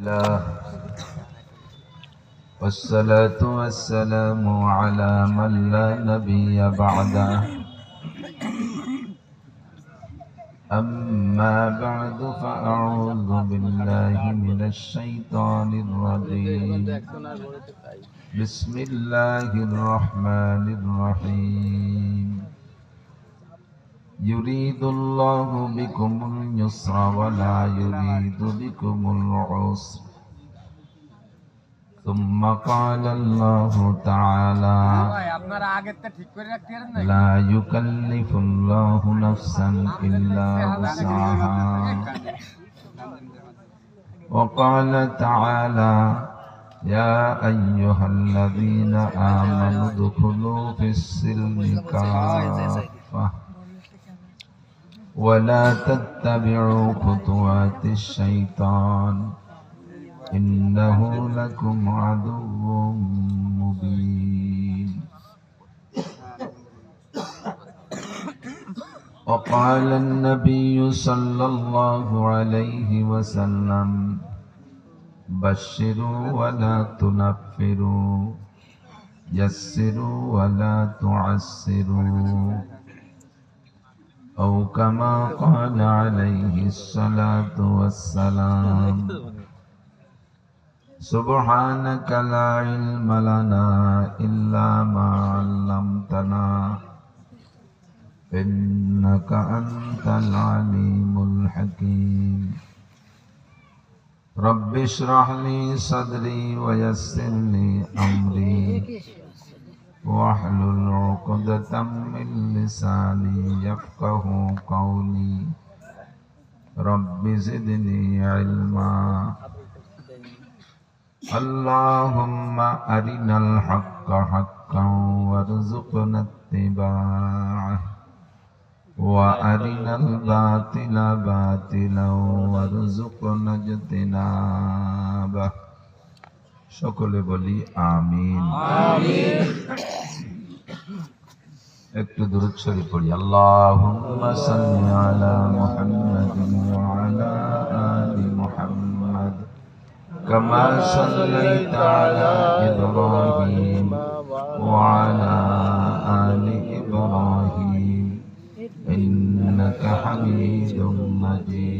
الله والصلاة والسلام على من لا نبي بعده. أما بعد فأعوذ بالله من الشيطان الرجيم. بسم الله الرحمن الرحيم. يريد الله بكم اليسر ولا يريد بكم العسر. ثم قال الله تعالى لا يكلف الله نفسا إلا وسعها. وقال تعالى يا أيها الذين آمنوا ادخلوا في السلم كافة. ولا تتبعوا خطوات الشيطان. إنه لكم عدو مبين. وقال النبي صلى الله عليه وسلم بشروا ولا تنفروا يسروا ولا تعسروا. أو كما قال عليه الصلاة والسلام. سبحانك لا علم لنا إلا ما علمتنا. إنك أنت العليم الحكيم. رب اشرح لي صدري ويسر لي أمري. واحلل عقدة من لساني يفقه قولي. رب زدني علما. اللهم أرنا الحق حقا وارزقنا اتباعه. وأرنا الباطل باطلا وارزقنا اجتنابه. সকলে বলি আমিন। একটু দূরত শরীফ পড়ি। আল্লাহুম্মা সাল্লি আলা মুহাম্মাদিন ওয়া আলা আলি মুহাম্মাদ। কামা সাল্লাইতা আলা ইব্রাহিম ওয়া আলা আলি ইব্রাহিম। ইন্নাকা হামিদুম মাজিদ।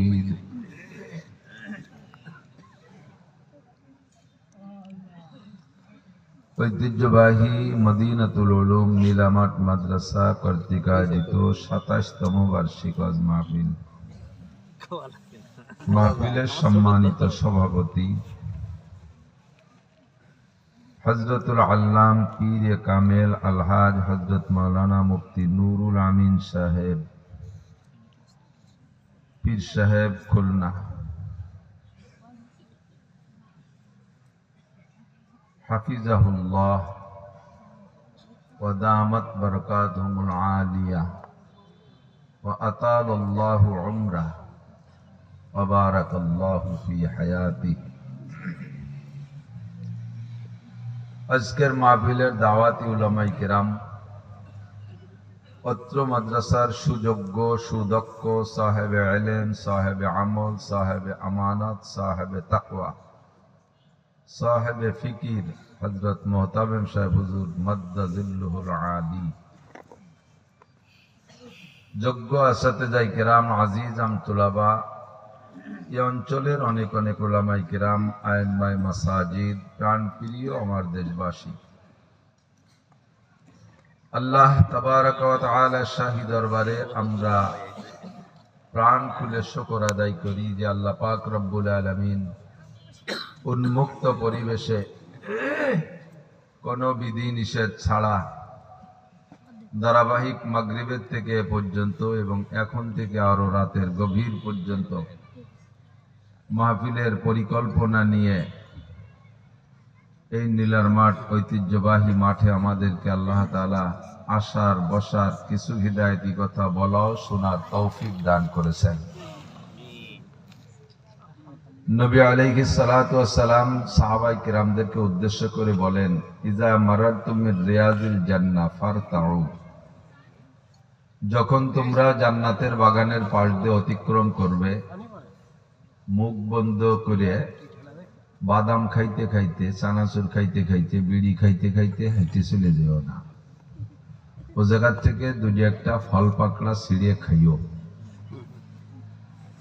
ঐতিহ্যবাহী মদিনাতুল উলুম নীলামাট মাদ্রাসা কর্তৃক আয়োজিত সাতাশতম বার্ষিক মাহফিল। মাহফিলের সম্মানিত সভাপতি হজরতুল আল্লাম পীর কামেল আলহাজ হজরত মাওলানা মুফতি নুরুল আমিন সাহেব, পীর সাহেব খুলনা। حفظه الله ودامت بركاتهم العالية وأطال الله عمره وبارك الله في حياته আজকের মাহফিলের দাওয়াতি উলামাই কিরাম অত্র মাদ্রাসার সুযোগ্য সুদক্ষ সাহেবে এলেম সাহেবে আমল সাহেবে আমানত সাহেবে তাকওয়া সাহেব ফিকির হজরত মোহতাবেম সাহেব হুজুর মদ্দাজিল্লুহুল আলী যোগ্য আসাতে যাই কেরাম, আজিজ, আম তুলাবা। এ অঞ্চলের অনেক অনেক ওলামাই কেরাম আইনমাই মাসাজিদ, প্রাণ প্রিয় আমার দেশবাসী। আল্লাহ তাবারক ওয়া তাআলা শাহী দরবারে আমরা প্রাণ খুলে শুকর আদায় করি যে আল্লাহ পাক রব্বুল আলামিন উন্মুক্ত পরিবেশে কোনো বিধি নিষেধ ছাড়া ধারাবাহিক মাগরিবের থেকে পর্যন্ত এবং এখন থেকে আরও রাতের গভীর পর্যন্ত মাহফিলের পরিকল্পনা নিয়ে এই নীলার মাঠ ঐতিহ্যবাহী মাঠে আমাদেরকে আল্লাহ তাআলা আসার বসার কিছু হৃদায়তি কথা বলাও শোনার তৌফিক দান করেছেন। নবী আলাইহিস সালাতু ওয়াসসালাম সাহাবায়ে কিরামদেরকে উদ্দেশ্য করে বলেন ইজা মারারতুম মিন রিয়াজিল জান্নাহ ফারতাউ। যখন তোমরা জান্নাতের বাগানের পাশ দিয়ে অতিক্রম করবে, মুখ বন্ধ করে বাদাম খাইতে খাইতে, চানাচুর খাইতে খাইতে, বিড়ি খাইতে খাইতে হেঁটে চলে যেও না। ও জায়গার থেকে দুটি একটা ফল পাকড়া ছিঁড়ে খাইও।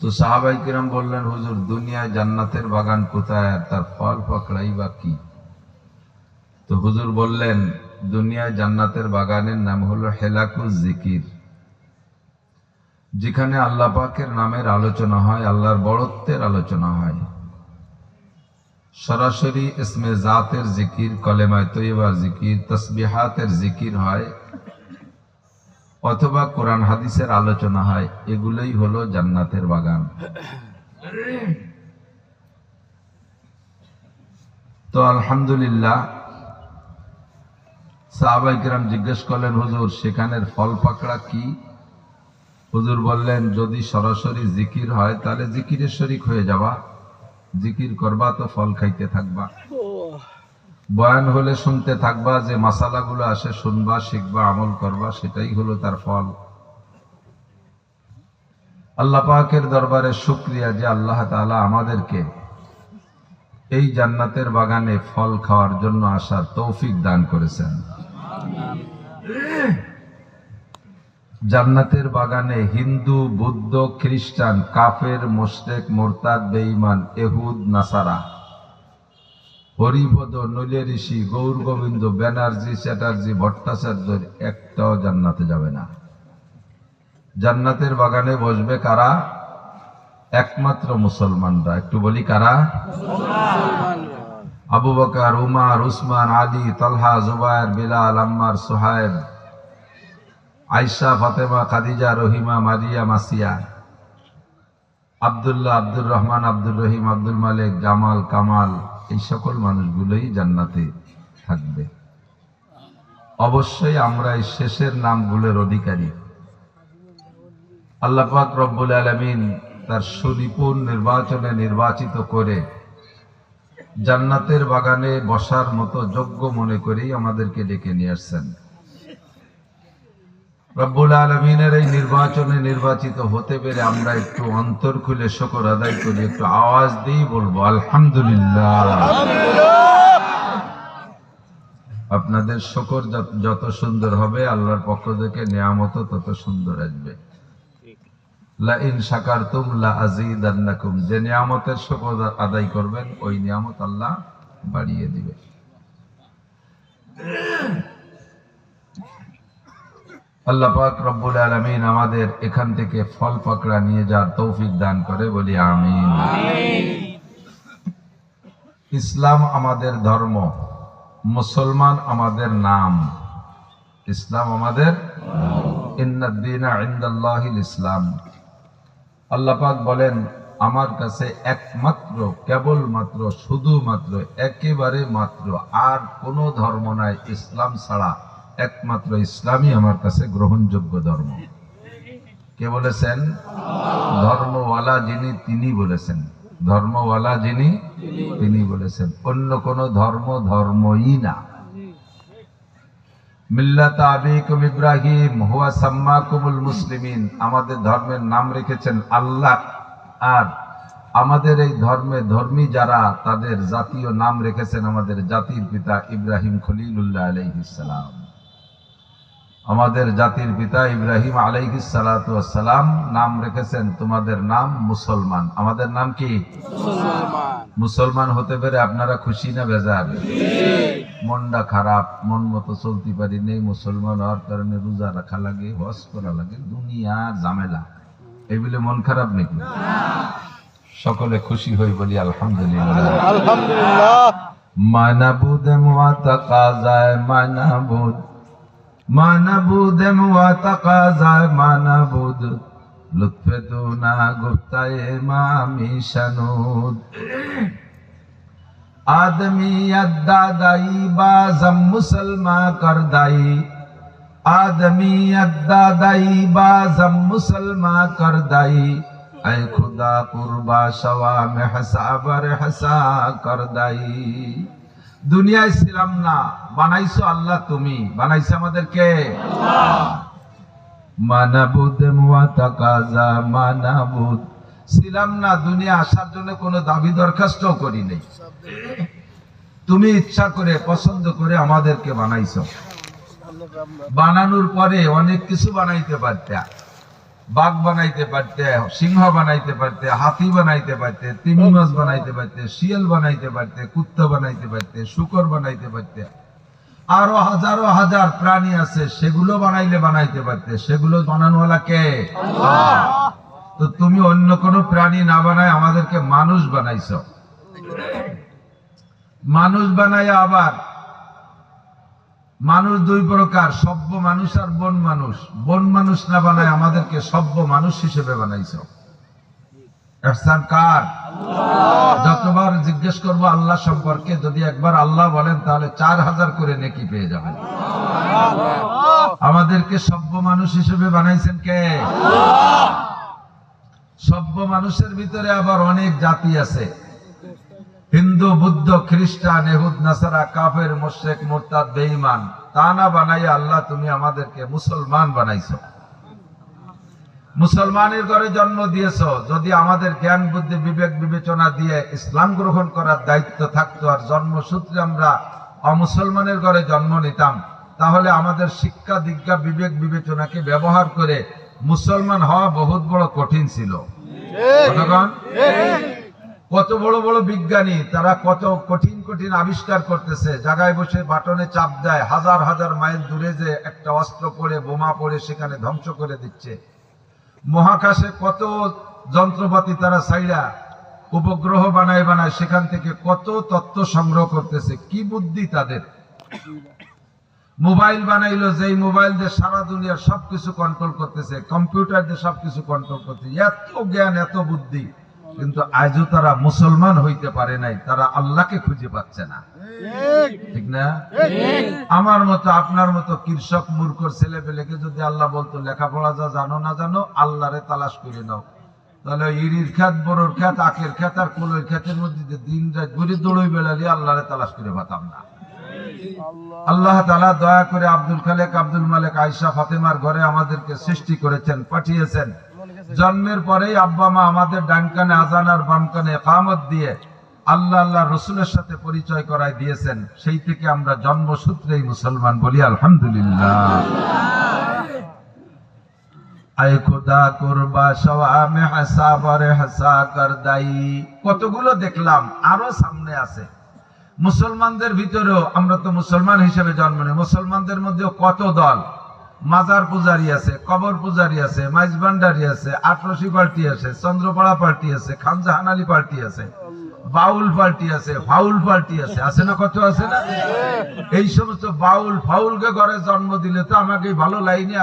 তো সাহাবাই কিরাম বললেন, হুজুর, দুনিয়ায় জান্নাতের বাগান কোথায় আর তার ফল পাকড়াই বা কি? তো হুজুর বললেন, দুনিয়ায় জান্নাতের বাগানের নাম হলো হেলাকুজ জিকির। যেখানে আল্লাহ পাকের নামের আলোচনা হয়, আল্লাহর বড়ত্বের আলোচনা হয়। সরাসরি ইসমে জাতের জিকির, কলেমায় তৈবার জিকির, তসবিহাতের জিকির হয়। অথবা কোরআন হাদিসের আলোচনা হয়, এগুলোই হলো জান্নাতের বাগান। তো আলহামদুলিল্লাহ সাহাবাই কিরাম জিজ্ঞেস করলেন, হুজুর, সেখানের ফল পাকড়া কি? হুজুর বললেন, যদি সরাসরি জিকির হয়, তাহলে জিকিরের শরিক হয়ে যাবা। জিকির করবা তো ফল খাইতে থাকবা। বয়ান হলে শুনতে থাকবা, যে মাসালাগুলো আসে শুনবা, শিখবা, আমল করবা, সেটাই হলো তার ফল। আল্লাহ পাকের দরবারে শুক্রিয়া যে আল্লাহ তাআলা আমাদেরকে এই জান্নাতের বাগানে ফল খাওয়ার জন্য আসার তৌফিক দান করেছেন। জান্নাতের বাগানে হিন্দু, বুদ্ধ, খ্রিস্টান, কাফের, মোশরেক, মোরতাদ, বেঈমান, এহুদ, নাসারা হরিপদ নলিয়া ঋষি গৌর গোবিন্দ ব্যানার্জি চ্যাটার্জি ভট্টাচার্য একটাও জান্নাতে যাবে না। জান্নাতের বাগানে বসবে কারা? একমাত্র মুসলমানরা। একটু বলি কারা? আবু বকর উমার উসমান আলী তলহা জুবায়ের বিলাল আম্মার সোহায়েব আয়সা ফাতেমা খাদিজা রহিমা মারিয়া মাসিয়া আব্দুল্লাহ আব্দুর রহমান আব্দুর রহিম আব্দুল মালিক জামাল কামাল এই সকল মানুষগুলোই জান্নাতে থাকবে। অবশ্যই আমরা এই শেষের নামগুলোর অধিকারী। আল্লাহ পাক রব্বুল আলমিন তার সুনিপুণ নির্বাচনে নির্বাচিত করে জান্নাতের বাগানে বসার মতো যোগ্য মনে করেই আমাদেরকে ডেকে নিয়ে আসছেন। রব্বুল আলমিনের এই নির্বাচনে নির্বাচিত হতে পেরে আমরা একটু অন্তর খুলে শকর আদায় করি, একটু আওয়াজ দিয়েই বলব, আলহামদুলিল্লাহ। আপনাদের শকর যত- সুন্দর হবে, আল্লাহর পক্ষ থেকে নিয়ামত তত সুন্দর আসবে। যে নিয়ামতের শকর আদায় করবেন, ওই নিয়ামত আল্লাহ বাড়িয়ে দিবে। আল্লাহ পাক রব্বুল আলামিন আমাদের এখান থেকে ফল পাকড়া নিয়ে যাওয়ার তৌফিক দান করে বলি আমি ইসলাম আমাদের ধর্ম মুসলমান আমাদের নাম। ইসলাম আমাদের ইসলাম। আল্লাহ পাক বলেন আমার কাছে একমাত্র কেবলমাত্র শুধুমাত্র একেবারে মাত্র আর কোনো ধর্ম নাই ইসলাম ছাড়া। একমাত্র ইসলামই আমার কাছে গ্রহণযোগ্য ধর্ম। কে বলেছেন? ধর্মওয়ালা যিনি, তিনি বলেছেন। ধর্মওয়ালা যিনি, তিনি বলেছেন। অন্য কোন ধর্ম ধর্মই না। মিল্লাত আবিকুম ইব্রাহিম, হুয়া সাম্মাকুমুল মুসলিমিন। আমাদের ধর্মের নাম রেখেছেন আল্লাহ। আর আমাদের এই ধর্মে ধর্মী যারা, তাদের জাতীয় নাম রেখেছেন আমাদের জাতির পিতা ইব্রাহিম খলিলুল্লাহ আলাইহিস সালাম। আমাদের জাতির পিতা ইব্রাহিম আলাইহিস সালাতু সালাম নাম রেখেছেন তোমাদের নাম মুসলমান। আমাদের নাম কি? মুসলমান। হতে পেরে আপনারা খুশি না বেজার? মনটা খারাপ মন মতো চলতে পারি নেই মুসলমান হওয়ার কারণে রোজা রাখা লাগে হজ করা লাগে দুনিয়া ঝামেলা। এগুলো মন খারাপ নাকি? সকলে খুশি হই বলি আলহামদুলিল্লাহ। মানাবুদ মুআতাকাজায় মানাবুদ ما نبود و تقاضا ما نبود لطف دونا گفتای ما میشنود آدمیت دادائی بازم مسلمان کردائی آدمیت دادائی بازم مسلمان کردائی اے خدا قربا شوا میں حسابر حسا کردائی দুনিয়ায় ছিলাম না। বানাইছো আল্লাহ তুমি। বানাইছো আমাদেরকে। ছিলাম না দুনিয়া আসার জন্য কোনো দাবি দরখাস্ত করি নাই। তুমি ইচ্ছা করে, পছন্দ করে আমাদেরকে বানাইছো। বানানোর পরে অনেক কিছু বানাইতে পারতে। বাঘ বানাইতে পারতে সিংহ বানাইতে পারতে হাতি বানাইতে পারতে তিমি মাছ বানাইতে পারতে শিয়াল বানাইতে পারতে কুত্তা বানাইতে পারতে শুকর বানাইতে পারতে। আরও হাজারো হাজার প্রাণী আছে সেগুলো বানাইলে বানাইতে পারতে। সেগুলো বানানোওয়ালা কে? তো তুমি অন্য কোন প্রাণী না বানায় আমাদেরকে মানুষ বানাইছো। মানুষ বানায় আবার মানুষ দুই প্রকার সভ্য মানুষ আর বন মানুষ। বন মানুষ না বানায় আমাদেরকে সভ্য মানুষ হিসেবে বানাইছো। এহসান কার? যতবার জিজ্ঞেস করব আল্লাহ সম্পর্কে যদি একবার আল্লাহ বলেন তাহলে চার হাজার করে নেকি পেয়ে যাবেন। আমাদেরকে সভ্য মানুষ হিসেবে বানাইছেন কে? সভ্য মানুষের ভিতরে আবার অনেক জাতি আছে। হিন্দু বুদ্ধ খ্রিস্টান এহুদ নাসারা কাফের মোশেক মোরতাদ বেঈমান তা না বানাই আল্লাহ তুমি আমাদেরকে মুসলমান বানাইছো। মুসলমানের ঘরে জন্ম দিয়েছ যদি আমাদের জ্ঞান বুদ্ধি বিবেক বিবেচনা দিয়ে ইসলাম গ্রহণ করার দায়িত্ব থাকতো আর জন্মসূত্রে আমরা অমুসলমানের ঘরে জন্ম নিতাম তাহলে আমাদের শিক্ষা দীক্ষা বিবেক বিবেচনাকে ব্যবহার করে মুসলমান হওয়া বহুত বড় কঠিন ছিল? কত বড় বড় বিজ্ঞানী, তারা কত কঠিন কঠিন আবিষ্কার করতেছে। জায়গায় বসে বাটনে চাপ দেয়, হাজার হাজার মাইল দূরে যে একটা অস্ত্র পড়ে, বোমা পড়ে, সেখানে ধ্বংস করে দিচ্ছে। মহাকাশে কত যন্ত্রপাতি তারা সাইরা উপগ্রহ বানায় বানায় সেখান থেকে কত তথ্য সংগ্রহ করতেছে, কি বুদ্ধি তাদের? মোবাইল বানাইলো, যেই মোবাইল দিয়ে সারা দুনিয়ার সবকিছু কন্ট্রোল করতেছে, কম্পিউটার দিয়ে সবকিছু কন্ট্রোল করতেছে। এত জ্ঞান, এত বুদ্ধি। কিন্তু আজও তারা মুসলমান হইতে পারে নাই, তারা আল্লাহকে খুঁজে পাচ্ছে না। ঠিক না? আমার মতো আপনার মতো কৃষক মূর্খর ছেলে পেলেকে যদি আল্লাহ বলতো, লেখাপড়া যা জানো না জানো, আল্লাহরে তালাশ করে নাও। তাহলে ইরির খ্যাত বড়র খ্যাত আখের খ্যাত আর কুলোর খ্যাতের মধ্যে দিন রাত ঘুরে দৌড়ই বেড়ালি আল্লাহরে তালাশ করে পাতাম না। আল্লাহ তালা দয়া করে আব্দুল খালেক, আব্দুল মালেক আয়সা ফাতেমার ঘরে আমাদেরকে সৃষ্টি করেছেন, পাঠিয়েছেন। জন্মের পরেই আব্বা মা আমাদের ডান কানে আজান আর বাম কানে একামত দিয়ে আল্লাহ আল্লাহ রসুলের সাথে পরিচয় করায় দিয়েছেন। সেই থেকে আমরা জন্মসূত্রেই মুসলমান বলি, আলহামদুলিল্লাহ। আয় খোদা কুরবা সওয়া হাসা বরে হাসা কর দাই। কতগুলো দেখলাম, আরও সামনে আছে। মুসলমানদের ভিতরেও আমরা তো মুসলমান হিসেবে জন্ম নিই, মুসলমানদের মধ্যেও কত দল? মাজার পূজারি আছে কবর পূজারি আছে মাইজ ভান্ডারি আছে আটরসি পার্টি আছে চন্দ্রপাড়া পার্টি আছে খানজা হানালি পার্টি আছে বাউল পার্টি আছে ফাউল পার্টি আছে আছে না কত আছে না? এই সমস্ত বাউল ফাউলকে ঘরে জন্ম দিলে তো আমাকে ভালো লাইনে